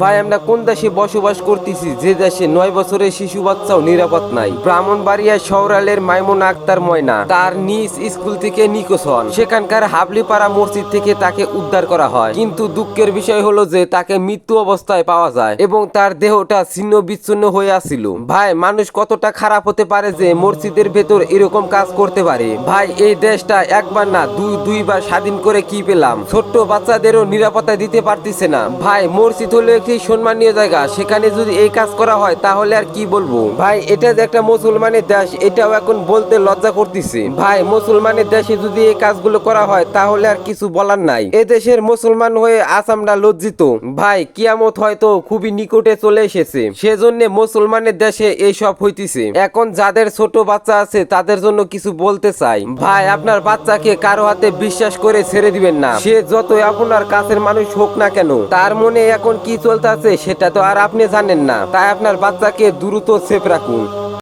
ভাই, আমরা কোন দেশে বসবাস করতেছি? যে দেশে নয় বছরের শিশু বাচ্চাও নিরাপদ নাই। ব্রাহ্মণবাড়িয়া শহরালের মাইমুন আক্তার ময়না তার নিজ স্কুল থেকে নিখোঁজ হন। সেখানকার হাবলিপাড়া মসজিদ থেকে তাকে উদ্ধার করা হয়। কিন্তু দুঃখের বিষয় হলো যে তাকে মৃত্যু অবস্থায় পাওয়া যায় এবং তার দেহটা ছিন্ন বিচ্ছিন্ন হয়ে আসছিল ভাই, মানুষ কতটা খারাপ হতে পারে যে মসজিদের ভেতর এরকম কাজ করতে পারে? ভাই, এই দেশটা একবার না দুই, দুইবার স্বাধীন করে কি পেলাম? ছোট্ট বাচ্চাদেরও নিরাপত্তা দিতে পারতেছে না। ভাই, মসজিদ হলো একটি সম্মানীয় জায়গা। সেখানে যদি এই কাজ করা হয়, তাহলে আর কি বলব? ভাই, এটা যে একটা মুসলমানের দেশ, এটাও এখন বলতে লজ্জা করতেছে। ভাই, মুসলমানের দেশে যদি এই কাজগুলো করা হয়, তাহলে আর কিছু বলার নাই। এ দেশের মুসলমান হয়ে আসামরা লজ্জিত। ভাই, কিয়ামত হয়তো খুবই নিকটে চলে এসেছে। সেজন্য মুসলমানের দেশে এইসব হইতেছে। এখন যাদের ছোট বাচ্চা আছে, তাদের জন্য কিছু বলতে চাই। ভাই, আপনার বাচ্চাকে কারও হাতে বিশ্বাস করে ছেড়ে দিবেন না। সে যতই আপনার কাছের মানুষ হোক না কেন, তার মনে এখন কি চলতেছে সেটা তো আর আপনি জানেন না। তাই আপনার বাচ্চাকে দ্রুত সেফ রাখুন।